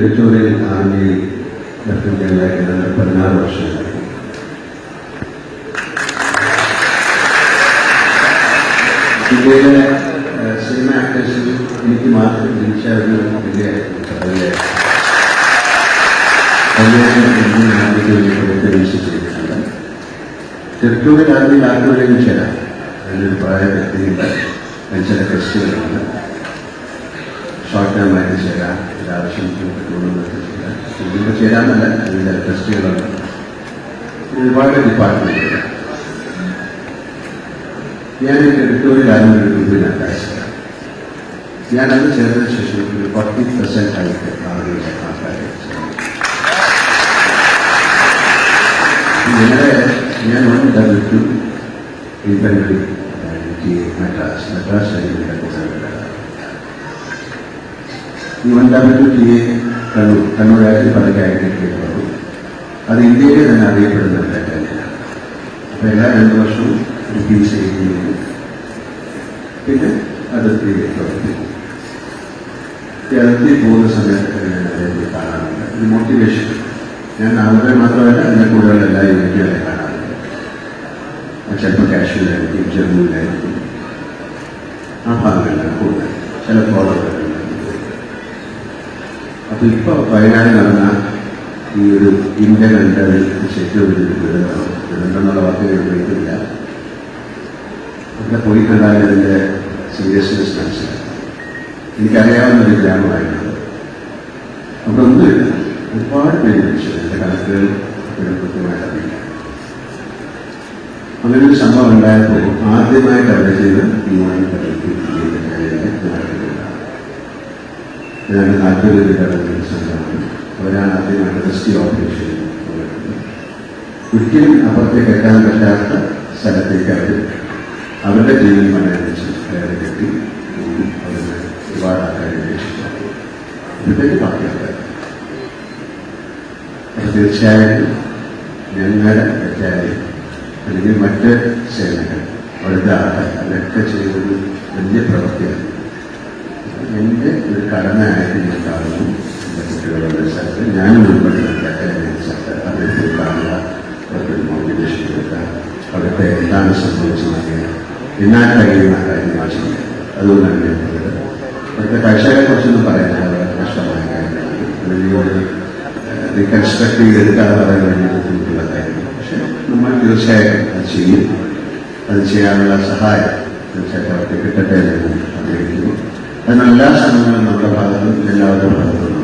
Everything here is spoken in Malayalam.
ടെറിറ്റോറിയൽ ആർമിയിൽ ലഫ്റ്റനന്റ് ജനറലായിട്ട് ഏതാണ്ട് പതിനാറ് വർഷമായി. ഇന്ത്യയിലെ സിനിമ ആക്ടേഴ്സിൽ എനിക്ക് മാത്രം ജനിച്ചായിരുന്നു വലിയ വലിയ വീഴ്ച ചെയ്തിട്ടുണ്ട് ടെറിറ്റോറിയൽ ആർമിയിൽ ആർക്കുവരെയും ചേരാം അതിനൊരു പ്രായ വ്യക്തിയുണ്ട്. ചില ടെസ്റ്റുകളുണ്ട് ഷോർട്ട് ടേം ആയിട്ട് ചേരാം ഒരാവശ്യം ആവശ്യം ചേരാം ഇതിപ്പോൾ ചേരാമെന്നല്ല അതിന് ചില ടെസ്റ്റുകളുണ്ട് ഒരുപാട് ഡിപ്പാർട്ട്മെന്റുകൾ ഞാൻ ടെറിട്ടോറിയൽ ആർമി ഗ്രൂപ്പിന് അറ്റാച്ച്ഡ് ഞാനത് ചേർന്ന ശേഷം ഒരു ഫോർട്ടി പെർസെന്റ് ആയിട്ട് ആളുകളുടെ ആൾക്കാരെ ഞങ്ങളുടെ ഞാൻ one double two infantry Madras Madras two T Kannur രാജ്യത്ത് പല കാറ്റഗറികളും അത് ഇന്ത്യയിലെ തന്നെ അറിയപ്പെടുന്ന കാറ്റഗറിയാണ് അപ്പോൾ എല്ലാ രണ്ട് വർഷവും ഒരു ചെയ്യുന്നു പിന്നെ അതിർത്തിയിലേക്ക് പ്രവർത്തിക്കും. അതിർത്തി പോകുന്ന സമയത്ത് കാണാറുണ്ട്. ഇത് മോട്ടിവേഷൻ ഞാൻ അവരെ മാത്രമല്ല എന്നെ കൂടെയുള്ള എല്ലാ യൂണിറ്റുകളെ കാണാറുണ്ട്. ചിലപ്പോൾ കാശ്മീരായിരിക്കും ജമ്മുവിലായിരിക്കും ആ ഭാഗങ്ങളിലാണ് കൂടുതൽ. ചില ഫോളോകളുണ്ട് ഇപ്പൊ വയനാട് നടന്ന ഈ ഒരു ഇന്ത്യൻ അണ്ടർ സെക്യൂരിറ്റി ദുരന്തം ദുരന്തം എന്നുള്ള വാക്കുകൾ ഉപയോഗിക്കില്ല അവിടെ പോയി കണ്ടാൽ അതിന്റെ സീരിയസ്നെസ് മനസ്സിലാക്കും എനിക്കറിയാവുന്ന ഒരു ഗ്രാമമായിരുന്നു. അവിടെ ഒന്നുമില്ല ഒരുപാട് പേര് മരിച്ചു. എന്റെ കണക്കുകൾ എനിക്ക് കൃത്യമായിട്ട് അറിയില്ല. അങ്ങനെ ഒരു സംഭവം ഉണ്ടായപ്പോൾ ആദ്യമായിട്ട് അവിടെ ചെയ്ത് തീരുമാനം പറ്റി ഏതാണ്ട് നാൽപ്പത് അവരാണ് ആദ്യമായിട്ട് റെസ്ക്യൂ ഓപ്പറേഷൻ ഒരിക്കലും അപ്പുറത്തേക്ക് എത്താൻ പറ്റാത്ത സ്ഥലത്തേക്ക് അവർ അവരുടെ ജീവൻ മനോരിച്ച് കയറി കെട്ടി അവരുടെ ഒരുപാട് ആൾക്കാരെ രക്ഷിച്ചു. ഇതൊക്കെ ആൾക്കാർ അപ്പം തീർച്ചയായിട്ടും ഞങ്ങളുടെ തെറ്റായി അല്ലെങ്കിൽ മറ്റ് സേനകൾ അവിടുത്തെ ആൾക്കാർ അവരൊക്കെ ചെയ്തൊരു വലിയ പ്രവൃത്തിയാണ്. എന്റെ ഒരു കടമയായിട്ട് ഞാൻ കാണുന്നു എന്റെ കുട്ടികളുടെ സ്ഥലത്ത് ഞാനും അവരെ പോയി കാണുക അവർക്ക് മോട്ടിവേഷൻ എന്താണ് സംഭവിച്ചത് എന്നാൽ കഴിയുന്ന കാര്യങ്ങൾ ചെയ്യുക അതുകൊണ്ടാണ് ഞാൻ പറഞ്ഞത്. അവിടുത്തെ കാഴ്ചകളെ കുറിച്ചൊന്നും പറയാനില്ല വളരെ കഷ്ടമായ കാര്യങ്ങളാണ് റീകൺസ്ട്രക്ട് ചെയ്തെടുക്കാതെ പറയാൻ ബുദ്ധിമുട്ടുള്ള കാര്യങ്ങൾ പക്ഷെ നമ്മൾ തീർച്ചയായും അത് ചെയ്യും. അത് ചെയ്യാനുള്ള സഹായം തീർച്ചയായിട്ടും അവർക്ക് കിട്ടട്ടെ എന്ന് അതിനുള്ള എല്ലാ ശ്രമങ്ങളും നമ്മുടെ ഭാഗത്തും എല്ലാവരുടെ ഭാഗത്തും